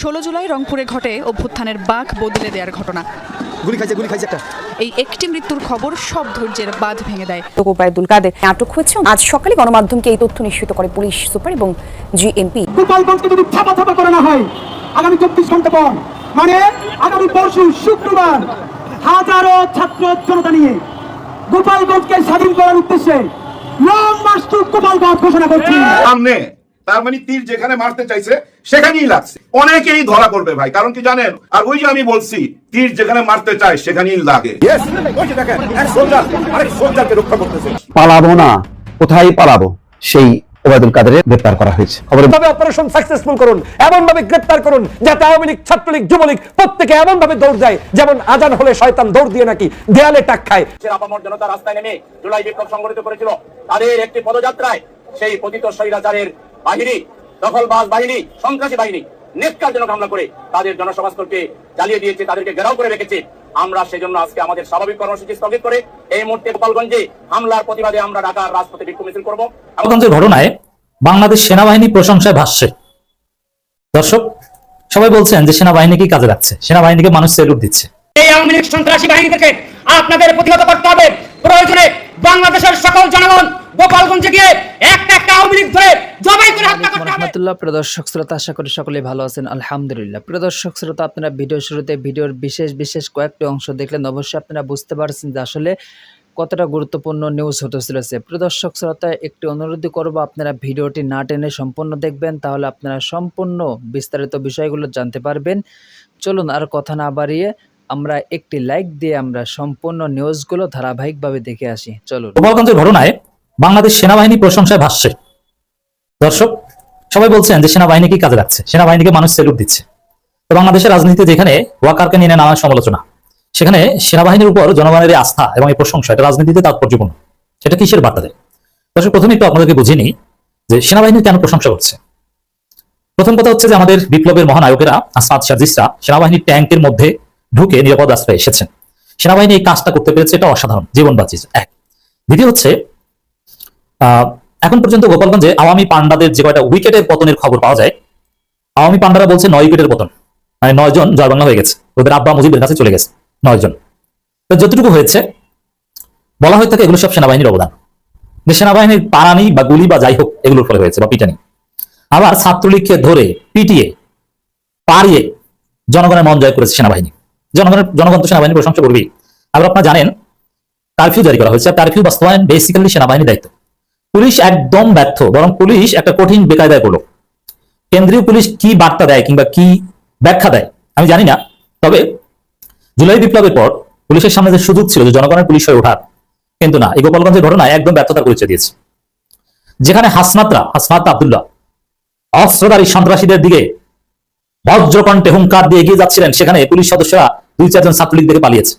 ষোলো জুলাই রংপুরে ঘটে অভ্যুত্থানের বাঘ বদলে দেওয়ার ঘটনা। গুলি খাইছে গুলি খাইছে একটা। এই একটি মৃত্যুর খবর সব ধৈর্যের বাঁধ ভেঙে দেয়। ওবায়দুল কাদের। আটক হয়েছে। আজ সকালে গণমাধ্যমকে এই তথ্য নিশ্চিত করে পুলিশ সুপার এবং জিএমপি। গোপালগঞ্জকে যদি ছাপা ছাপা করে না হয় আগামী চব্বিশ ঘণ্টা পর মানে আগামী পরশু শুক্রবার হাজারো ছাত্র জনতা নিয়ে গোপালগঞ্জকে স্বাধীন করার উদ্দেশ্যে লং মার্চ টু গোপালগঞ্জ ঘোষণা করছি। সামনে তার মানে তীর যেখানে মারতে চাইছে সেখানেই লাগছে। অনেকেই ধরা পড়বে ভাই কারণ কি জানেন? আর ওই যে আমি বলছি তীর যেখানে মারতে চায় সেখানেই লাগে। রক্ষা করতেছে। পালাবো না। কোথায় পালাবো? সেই ওবায়দুল কাদেরের গ্রেপ্তার করা হয়েছে। খবরে অপারেশন সাকসেসফুল করুন এমন ভাবে গ্রেপ্তার করুন যাতে আওয়ামী লীগ ছাত্রলীগ যুবলীগ প্রত্যেকে এমন ভাবে দৌড় দেয় যেমন আজান হলে শয়তান দৌড় দিয়ে নাকি দেয়ালে টাক খায়। আপামর জনতা রাস্তায় নেমে জুলাই বিপ্লব সংগঠিত করেছিল। তাদের একটি পদযাত্রায় সেই পতিত স্বৈরাচারের বাহিনী দখলবাজ বাহিনী সন্ত্রাসী বাহিনী নেককারজনক হামলা করে তাদের জনসমাজকে জ্বালিয়ে দিয়েছে তাদেরকে ঘেরাও করে রেখেছে। আমরা সেজন্য আজকে আমাদের স্বাভাবিক কর্মসূচি স্থগিত করে এই মুহূর্তে গোপালগঞ্জে হামলার প্রতিবাদে আমরা ঢাকার রাজপথে বিক্ষোভ মিছিল করব। গণতন্ত্রের ঘটনায় বাংলাদেশ সেনাবাহিনী প্রশংসায় ভাসছে। দর্শক সবাই বলছেন যে সেনাবাহিনীকে কাজে রাখছে সেনাবাহিনীকে মানুষ সেলুট দিচ্ছে। এই আওয়ামী লীগ সন্ত্রাসী বাহিনী থেকে আপনাদের প্রতিহত করতে হবে। প্রয়োজনে বাংলাদেশের সকল জনগণ গোপালগঞ্জে গিয়ে একটা একটা আওয়ামী লীগ ধরে জবাই করে হত্যা করতে হবে। রহমতুল্লাহ প্রিয় দর্শক শ্রোতা আশা করি সকলেই ভালো আছেন। আলহামদুলিল্লাহ। প্রিয় দর্শক শ্রোতা আপনারা ভিডিও শুরুতে ভিডিওর বিশেষ বিশেষ কয়েকটি অংশ দেখলেন। অবশ্যই আপনারা বুঝতে পারছেন যে আসলে কতটা গুরুত্বপূর্ণ নিউজ হতে চলেছে প্রিয় দর্শক শ্রোতা একটি অনুরোধ করব আপনারা ভিডিওটি না টেনে সম্পূর্ণ দেখবেন তাহলে আপনারা সম্পূর্ণ বিস্তারিত বিষয়গুলো জানতে পারবেন। চলুন আর কথা না বাড়িয়ে আমরা একটি লাইক দিয়ে আমরা সম্পূর্ণ নিউজগুলো ধারাবাহিকভাবে দেখে আসি। চলুন। গোপালগঞ্জের ঘটনায় বাংলাদেশ সেনাবাহিনী প্রশংসায় ভাসছে। দর্শক, সবাই বলছেন যে সেনাবাহিনীকে কাজে রাখছে সেনাবাহিনীকে মানুষ সেলুট দিচ্ছে। তো বাংলাদেশের রাজনীতিতে যেখানে, ওয়াকারকে নিয়ে নানা সমালোচনা। সেখানে সেনাবাহিনীর উপর জনগণের আস্থা এবং এই প্রশংসা, এটা রাজনীতিতে তাৎপর্যপূর্ণ। সেটা কিসের বার্তা দেয়? দর্শক, প্রথমে একটু আপনাদেরকে বুঝিয়ে নিই যে সেনাবাহিনী কেন প্রশংসা করছে। প্রথম কথা হচ্ছে যে আমাদের বিপ্লবের মহানায়কেরা, আসাদ সাজিসরা সেনাবাহিনীর ট্যাঙ্কের মধ্যে ঢুকে নিরাপদ আশ্রয়ে এসেছেন। সেনাবাহিনী এই কাজটা করতে পেরেছে, এটা অসাধারণ জীবন বাঁচিয়েছে এক। দ্বিতীয় হচ্ছে এখন পর্যন্ত গোপালগঞ্জে আওয়ামী পান্ডাদের যে কয়টা উইকেটের পতনের খবর পাওয়া যায়, আওয়ামী পান্ডারা বলছে নয় উইকেটের পতন। মানে নয় জন জয় বাংলা হয়ে গেছে। ওদের আব্বা মুজিবের কাছে চলে গেছে। নয় জন। তো যতটুকু হয়েছে, বলা হয়ে থাকে এগুলো সব সেনাবাহিনীর অবদান। যে সেনাবাহিনীর পারানি বা গুলি বা যাই হোক, এগুলোর ফলে হয়েছে বা পিটানি। আবার ছাত্রলীগকে ধরে পিটিয়ে, পারিয়ে জনগণের মন জয় করেছে সেনাবাহিনী। জনগণের, জনগণ তো সেনাবাহিনী প্রশংসা করবেই। আবার আপনারা জানেন কারফিউ জারি করা হয়েছে। কারফিউ বাস্তবায়ন বেসিক্যালি সেনাবাহিনীর দায়িত্ব। পুলিশ একদম ব্যর্থ, বরং পুলিশ একটা কঠিন বেকায়দায় করল কেন্দ্রীয় পুলিশ কি বার্তা দেয় কিংবা কি ব্যাখ্যা দেয়, আমি জানি না। তবে জুলাই বিপ্লবের পর পুলিশের সামনে যে সুযোগ ছিল যে জনগণের পুলিশ হয়ে ওঠার, কিন্তু না, এই গোপালগঞ্জের ঘটনায় একদম ব্যর্থতা পরিচয় দিয়েছে। যেখানে হাসনাতরা, হাসনাত আবদুল্লাহ, অস্ত্রধারী সন্ত্রাসীদের দিকে বজ্রকণ্ঠে হুঙ্কার দিয়ে এগিয়ে যাচ্ছিলেন, সেখানে পুলিশ সদস্যরা দুই চারজন ছাত্রলীগ থেকে পালিয়েছে।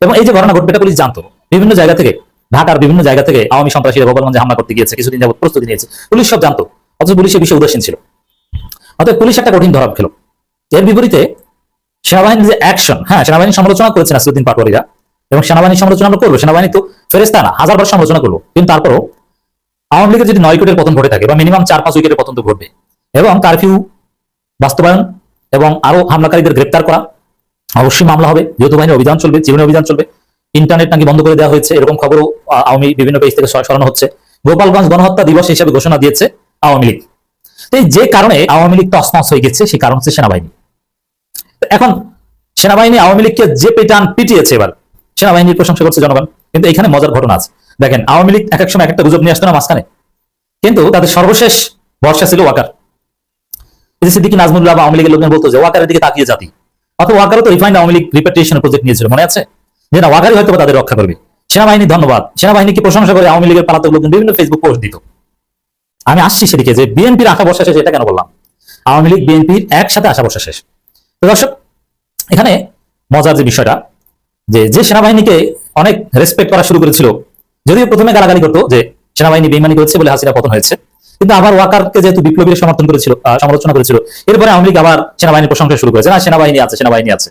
এবং এই যে ঘটনা ঘটবে এটা পুলিশ জানতো। বিভিন্ন জায়গা থেকে ঢাকার বিভিন্ন জায়গা থেকে আওয়ামী সন্ত্রাসীরা গোপালগঞ্জে হামলা করতে গিয়েছে, কিছুদিন যাবত প্রস্তুতি নিয়েছে। পুলিশ সব জানতো, অথচ পুলিশের বিষয়ে উদাসীন ছিল। অতএব পুলিশ একটা কঠিন ধরা খেলো। এর বিপরীতে সেনাবাহিনীর যে অ্যাকশন হ্যাঁ সেনাবাহিনী সমালোচনা করেছেন আসিউদ্দিন পাটোয়ারিরা, এবং সেনাবাহিনীর সমালোচনা আমরা করব। সেনাবাহিনী তো ফেরেস্তা না হাজার বার সমালোচনা করব কিন্তু তারপরও আওয়ামী লীগের যদি নয় উইকেটের পতন ঘটে থাকে, বা মিনিমাম চার, পাঁচ উইকেটের পতন তো ঘটবে, এবং কারফিউ বাস্তবায়ন, এবং আরও হামলাকারীদের গ্রেপ্তার করা, অবশ্যই মামলা হবে। যৌথ বাহিনী অভিযান চলবে, জীবনী অভিযান চলবে ইন্টারনেট নাকি বন্ধ করে দেওয়া হয়েছে, এরকম খবরও আওয়ামী বিভিন্ন পেজ থেকে সরানো হচ্ছে। গোপালগঞ্জ গণহত্যা দিবস হিসেবে ঘোষণা দিয়েছে আওয়ামী লীগ। এই যে কারণে আওয়ামী লীগ তসনস হয়ে গেছে সেই কারণ হচ্ছে সেনাবাহিনী। এখন সেনাবাহিনী আওয়ামী লীগকে যে পেটান পিটিয়েছে এবার, সেনাবাহিনীর প্রশংসা করছে জনগণ। কিন্তু এখানে মজার ঘটনা আছে। দেখেন, আওয়ামী লীগ এক এক সময় এক একটা গুজব নিয়ে আসতো না মাঝখানে। কিন্তু তাদের সর্বশেষ ভরসা ছিল ওয়াকার। সিদ্দিকি নাজমুল্লাহ আওয়ামী লীগের লোকজন বলতো যে ওয়াকারের দিকে তাকিয়ে জাতি। অথবা ওয়াকারও তো refined Awami League reputation project নিয়েছিল, মনে আছে? যে না ওয়াকারই হয়তো তাদের রক্ষা করবে। সেনাবাহিনী ধন্যবাদ। সেনাবাহিনীকে প্রশংসা করে আওয়ামী লীগের পালাতক লোকজন বিভিন্ন ফেসবুক পোস্ট দিত। আমি আসছি সেদিকে যে বিএনপির আশা বর্ষা শেষ, এটা কেন বললাম? আওয়ামী লীগ বিএনপির একসাথে আশা বর্ষা শেষ। তো দর্শক, এখানে মজার যে বিষয়টা, যে যে সেনাবাহিনীকে অনেক রেসপেক্ট করা শুরু করেছিল, যদিও প্রথমে গালাগালি করতো যে সেনাবাহিনী বেইমানি করেছে বলে হাসিনা পতন হয়েছে। কিন্তু আবার ওয়াকারকে যেহেতু বিপ্লবীর সমর্থন করেছিল সমালোচনা করেছিল, এরপরে আওয়ামী লীগ আবার সেনাবাহিনীর প্রশংসা শুরু করেছে। না, সেনাবাহিনী আছে সেনাবাহিনী আছে।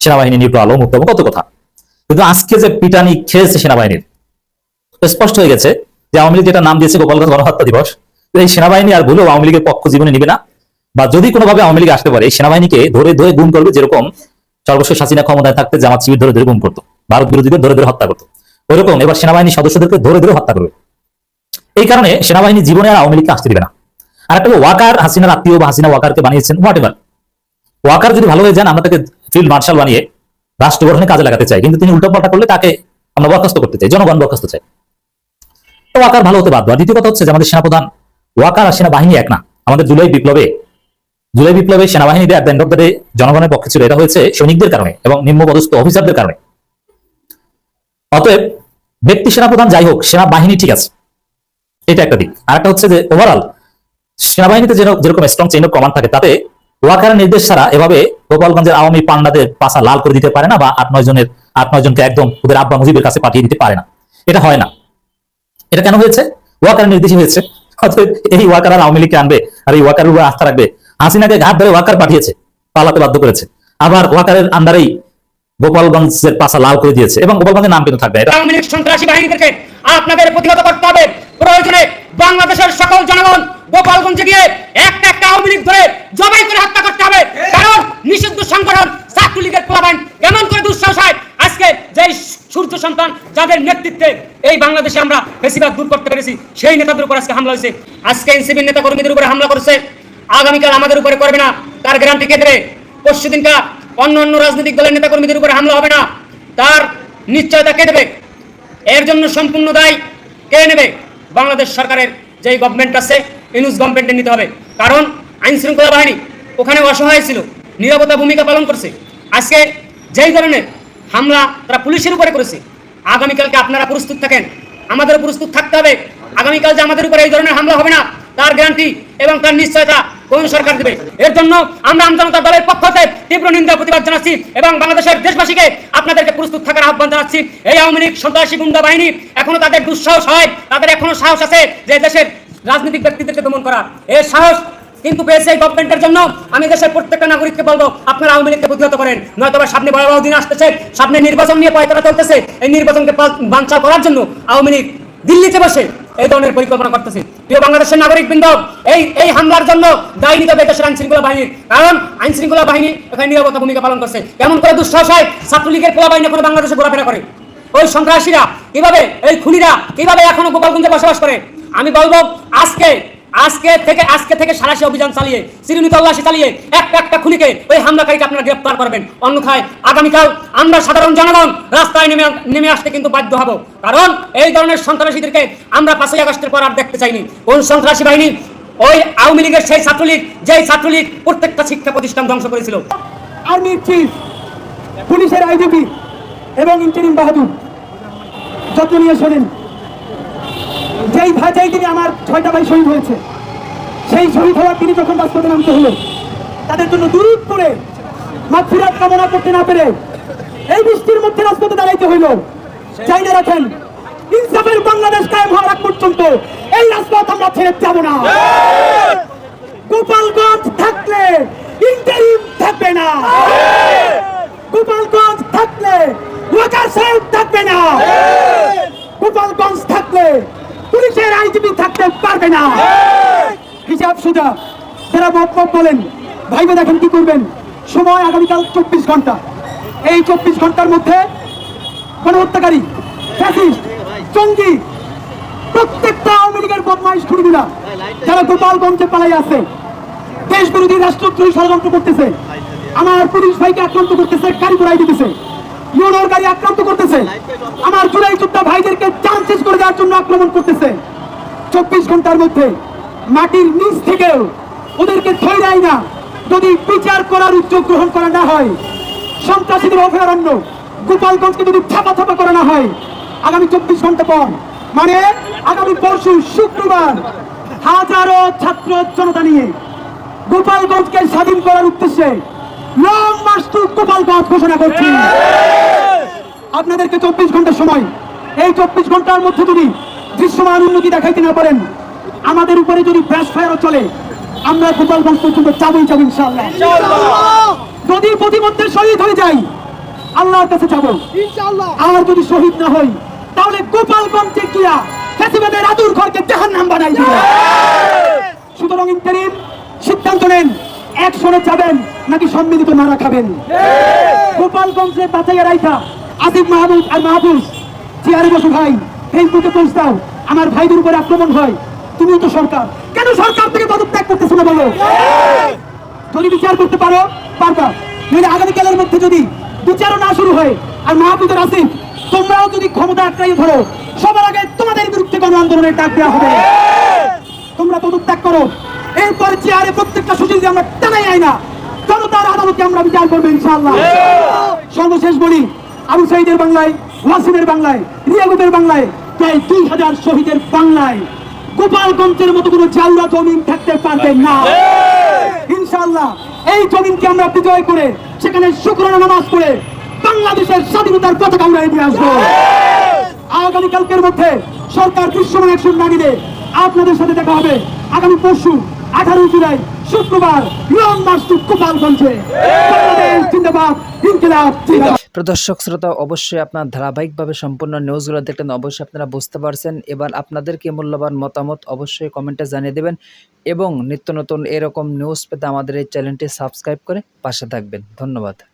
সেনাবাহিনী নিউট্রাল মুক্ত কত কথা। কিন্তু আজকে যে পিটানি খেয়েছে সেনাবাহিনীর স্পষ্ট হয়ে গেছে যে আওয়ামী লীগ যেটা নাম দিয়েছে গোপালগঞ্জ গণহত্যা দিবস এই সেনাবাহিনী আর ভুলেও আওয়ামী লীগের পক্ষ জীবনে নিবে না। বা যদি কোনোভাবে আওয়ামী লীগ আসতে পারে, এই সেনাবাহিনীকে ধরে ধরে গুম করবে যেরকম সর্বশেষ হাসিনা ক্ষমতায় থাকতে জামাত শিবির ধরে ধরে গুম করতো, ভারত বিরোধীদের ধরে ধরে হত্যা করতো। ওইরকম এবার সেনাবাহিনী সদস্যদেরকে ধরে ধরে হত্যা করবে। এই কারণে সেনাবাহিনী জীবনে আর আওয়ামী লীগকে আসতে দিবে না। আর একটা ওয়াকার, হাসিনার আত্মীয় বা হাসিনা ওয়াকারকে বানিয়েছেন হোয়াট এভার ওয়াকার যদি ভালো হয়ে যান, আমরা তাকে ফিল্ড মার্শাল বানিয়ে রাষ্ট্র গঠনে কাজে লাগাতে চাই কিন্তু তিনি উল্টোপাল্টা করলে তাকে আমরা বরখাস্ত করতে চাই, জনগণ বরখাস্ত চাই তো ওয়াকার ভালো হতে বাধ্য দ্বিতীয় কথা হচ্ছে যে আমাদের সেনাপ্রধান, ওয়াকার আর সেনাবাহিনী এক না। আমাদের জুলাই বিপ্লবে জুলাই বিপ্লবে সেনাবাহিনীদের at the end of the জনগণের পক্ষে ছিল। এটা হয়েছে সৈনিকদের কারণে এবং নিম্নপদস্থ অফিসারদের কারণে। অতএব ব্যক্তি সেনাপ্রধান যাই হোক, সেনাবাহিনী ঠিক আছে। এটা একটা দিক। আর একটা হচ্ছে যে ওভারঅল সেনাবাহিনীতে যেরকম স্ট্রং চেইন অফ কমান্ড থাকে, তাতে ওয়াকারের নির্দেশ ছাড়া এভাবে গোপালগঞ্জের আওয়ামী পান্ডাদের পাশা লাল করে দিতে পারে না বা আট নয় জনের, আট নয় জনকে একদম ওদের আব্বা মুজিবের কাছে পাঠিয়ে দিতে পারে না। এটা হয় না। এটা কেন হয়েছে? ওয়াকারের নির্দেশই হয়েছে। এই ওয়াকার আওয়ামী লীগকে আনবে আর এই ওয়াকারের উপর আস্থা রাখবে। হাসিনাকে ঘাট ধরে ওয়াকার পাঠিয়েছে, পালাতে বাধ্য করেছে। আবার ওয়াকারের আন্ডারেই গোপালগঞ্জের পাশা লাল করে দিয়েছে এবং গোপালগঞ্জের নাম কিন্তু থাকবে। আপনাদের প্রতিহত করতে হবে। প্রয়োজনে বাংলাদেশের সকল জনগণ গোপালগঞ্জে গিয়ে একটা একটা আওয়ামী লীগ ধরে জবাই করে হত্যা করতে হবে। কারণ নিষিদ্ধ সংগঠন ছাত্রলীগের প্লাবান কেমন করে দুঃসাহস হয়, আজকে যে সূর্য সন্তান যাদের নেতৃত্বে এই বাংলাদেশে আমরা বেশিরভাগ দূর করতে পেরেছি, সেই নেতাদের উপর আজকে হামলা হয়েছে। আজকে এনসিপির নেতা কর্মীদের উপরে হামলা করেছে। আগামীকাল আমাদের উপরে করবে না। তার গ্যারান্টি কে দেবে? পরশু দিনকা অন্য অন্য রাজনৈতিক দলের নেতা কর্মীদের উপরে হামলা হবে না। তার নিশ্চয়তা কে দেবে? এর জন্য সম্পূর্ণ দায় কে নেবে? বাংলাদেশ সরকারের যেই গভর্নমেন্ট আছে, ইনুস গভর্নমেন্টে নিতে হবে। কারণ আইন শৃঙ্খলা বাহিনী ওখানে অসহায় ছিল, নিরাপত্তা ভূমিকা পালন করছে। আজকে যেই ধরনের হামলা তারা পুলিশের উপরে করেছে, আগামীকালকে আপনারা প্রস্তুত থাকেন। আমাদের প্রস্তুত থাকতে হবে। আগামীকাল যে আমাদের উপরে এই ধরনের হামলা হবে না, তার গ্যারান্টি এবং তার নিশ্চয়তা কোন সরকার দেবে? এর জন্য আমরা আমজনতা দলের পক্ষ থেকে তীব্র নিন্দা প্রতিবাদ জানাচ্ছি এবং বাংলাদেশের দেশবাসীকে আপনাদেরকে প্রস্তুত থাকার আহ্বান জানাচ্ছি। এই আওয়ামী লীগ সন্ত্রাসী গুন্ডা বাহিনী এখনও তাদের দুঃসাহস হয়, তাদের এখনও সাহস আছে যে দেশের রাজনৈতিক ব্যক্তিদেরকে দমন করা এর সাহস কিন্তু পেয়েছে এই গভর্নমেন্টের জন্য। আমি দেশের প্রত্যেকটা নাগরিককে বলব, আপনারা আওয়ামী লীগকে প্রতিহত করেন। নয়তো সামনে বড় দিন আসতেছে, সামনে নির্বাচন নিয়ে পয়তারা চলতেছে। এই নির্বাচনকে বাঞ্চাল করার জন্য আওয়ামী লীগ দিল্লিতে বসে। এই ধরনের পরিকল্পনা করতেছে। প্রিয় বাংলাদেশের নাগরিক বৃন্দ এই এই হামলার জন্য দায়ী নিতে হবে দেশের আইন শৃঙ্খলা বাহিনীর। কারণ আইনশৃঙ্খলা বাহিনী এখানে নিরাপত্তা ভূমিকা পালন করছে। এমন করে দুঃসাহস হয়? ছাত্রলীগের পোলা বাহিনী এখন বাংলাদেশে ঘোরাফেরা করে। ওই সন্ত্রাসীরা কীভাবে, এই খুনিরা কীভাবে এখনও গোপালগঞ্জে বসবাস করে? আমি বলব, আজকে আজকে থেকে আজকে থেকে সারাশি অভিযান চালিয়ে, চিরুনি তল্লাশি চালিয়ে, একটা একটা খুনিকে ওই হামলাকারীকে আপনারা গ্রেপ্তার করবেন। অন্যথায় আগামীকাল আমরা সাধারণ জনগণ রাস্তায় নেমে নেমে আসতে কিন্তু বাধ্য হব। কারণ এই ধরনের সন্ত্রাসীদেরকে আমরা পাঁচই আগস্টের পর আর দেখতে চাইনি। কোন সন্ত্রাসী বাহিনী ওই আওয়ামী লীগের সেই ছাত্রলীগ, যেই ছাত্রলীগ প্রত্যেকটা শিক্ষা প্রতিষ্ঠান ধ্বংস করেছিল। আর্মির চিফ, পুলিশের আইজিপি এবং ইন্টারিম বাহাদুর, যত্ন নিয়ে শোনেন যেই ভাই যেই তিনি আমার ছয়টা ভাই শহীদ হয়েছে। সেই শহীদ হওয়ার তিনি যখন রাজপথে নামতে হলো, তাদের জন্য দূর করে মাগফিরাত কামনা করতে না পেরে এই বৃষ্টির মধ্যে রাজপথে দাঁড়াইতে হইল। চাই না রাখেন, ইনসাফের বাংলাদেশ কায়েম হওয়ার আগ পর্যন্ত এই রাজপথ আমরা ছেড়ে যাব না। গোপালগঞ্জ থাকলে ইন্টারিম থাকবে না। গোপালগঞ্জ থাকলে ওয়াকার সাহেব থাকবে না। গোপালগঞ্জ থাকলে আইজিপি থাকতে পারবে না। হিসাব সোজা। যারা মত মত বলেন, ভাইবে দেখেন কি করবেন। সময় আগামীকাল চব্বিশ ঘণ্টা। এই চব্বিশ ঘণ্টার মধ্যে গণহত্যাকারী ফ্যাসিস্ট জঙ্গি, প্রত্যেকটা আওয়ামী লীগের বদমাইশ খুনিগুলা যারা গোপালগঞ্জে পালাই আছে দেশ বিরোধী রাষ্ট্রদ্রোহী ষড়যন্ত্র করতেছে, আমার পুলিশ ভাইকে আক্রান্ত করতেছে, গাড়ি ঘোড়াই দিতেছে, ইউনোর গাড়ি আক্রান্ত করতেছে, আমার জুলাই যোদ্ধা ভাইদেরকে চান্সেস করে দেওয়ার জন্য আক্রমণ করতেছে। চব্বিশ ঘণ্টার মধ্যে মাটির নিচ থেকেও ওদেরকে দেয় না। যদি বিচার করার উদ্যোগ গ্রহণ করা না হয় সন্ত্রাসীদের অভয়ারণ্য গোপালগঞ্জকে যদি ছাপা ছাপা করা না হয় আগামী চব্বিশ ঘণ্টা পর মানে আগামী পরশু শুক্রবার হাজারো ছাত্র জনতা নিয়ে গোপালগঞ্জকে স্বাধীন করার উদ্দেশ্যে লং মার্চ টু গোপালগঞ্জ ঘোষণা করছি। আপনাদেরকে চব্বিশ ঘণ্টার সময় এই চব্বিশ ঘণ্টার মধ্যে যদি দৃশ্যমান উন্নতি দেখাইতে না পারেন আমাদের উপরে যদি ব্যাস ফায়ারও চলে আমরা গোপালগঞ্জ পর্যন্ত যাবই যাব ইনশাআল্লাহ। যদি প্রতিমধ্যে শহীদ হয়ে যাই আল্লাহর কাছে যাব আর যদি শহীদ না হই তাহলে গোপালগঞ্জে গিয়া ফেসিবাদের আদুর ঘরকে জাহান্নাম বানাই দিবে। সুতরাং ইন্টারিম সিদ্ধান্ত নেন একশনে যাবেন নাকি সম্মিলিত নারা খাবেন? গোপালগঞ্জে বাঁচাইয়া রাইখা আসিফ মাহমুদ আর মাহবুজ চেয়ারে বসে ভাই ফেসবুকে পোস্ট দাও। আমার ভাইদের উপরে আক্রমণ হয়। তুমিও তো সরকার। কেন সরকার থেকে পদত্যাগ করতেছো না বলো? যদি বিচার করতে পারো পারবা নইলে আগামীকালের মধ্যে যদি বিচারও না শুরু হয়, আর মাহবুবের আসিফ তোমরাও যদি ক্ষমতা আঁকড়াই ধরো, সবার আগে তোমাদের বিরুদ্ধে গণ আন্দোলনের ডাক দেওয়া হবে। তোমরা পদত্যাগ করো। এরপর চেয়ারে প্রত্যেকটা সুযোগ আমরা টানাই আই না। জনতার আদালতে আমরা বিচার করব ইনশাআল্লাহ। সর্বশেষ বলি, আবু সাইদের বাংলায়, ওয়াসিমের বাংলায় রিয়াগুবের বাংলায় প্রায় দুই হাজার শহীদের বাংলায় গোপালগঞ্জের মতো কোনো জাউরা জমিন থাকতে পারবে না। ইনশাআল্লাহ এই জমিনকে আমরা বিজয় করে সেখানে শুক্রানা নামাজ পড়ে বাংলাদেশের স্বাধীনতার পতাকা আমরা এগিয়ে আসব। আগামীকালকের মধ্যে সরকার দৃশ্যমান অ্যাকশন না নিলে আপনাদের সাথে দেখা হবে। আগামী পরশু আঠারো জুলাই শুক্রবার লং মার্চ টু গোপালগঞ্জে বাংলাদেশ জিন্দাবাদ ইনকিলাব জিন্দাবাদ প্রদর্শক শ্রোতা, অবশ্যই আপনার ধারাবাহিকভাবে সম্পূর্ণ নিউজগুলো দেখলেন, অবশ্যই আপনারা বুঝতে পারছেন। এবার আপনাদের কি মূল্যবান মতামত অবশ্যই কমেন্টে জানিয়ে দেবেন এবং নিত্য নতুন এরকম নিউজ পেতে আমাদের এই চ্যানেলটি সাবস্ক্রাইব করে পাশে থাকবেন। ধন্যবাদ।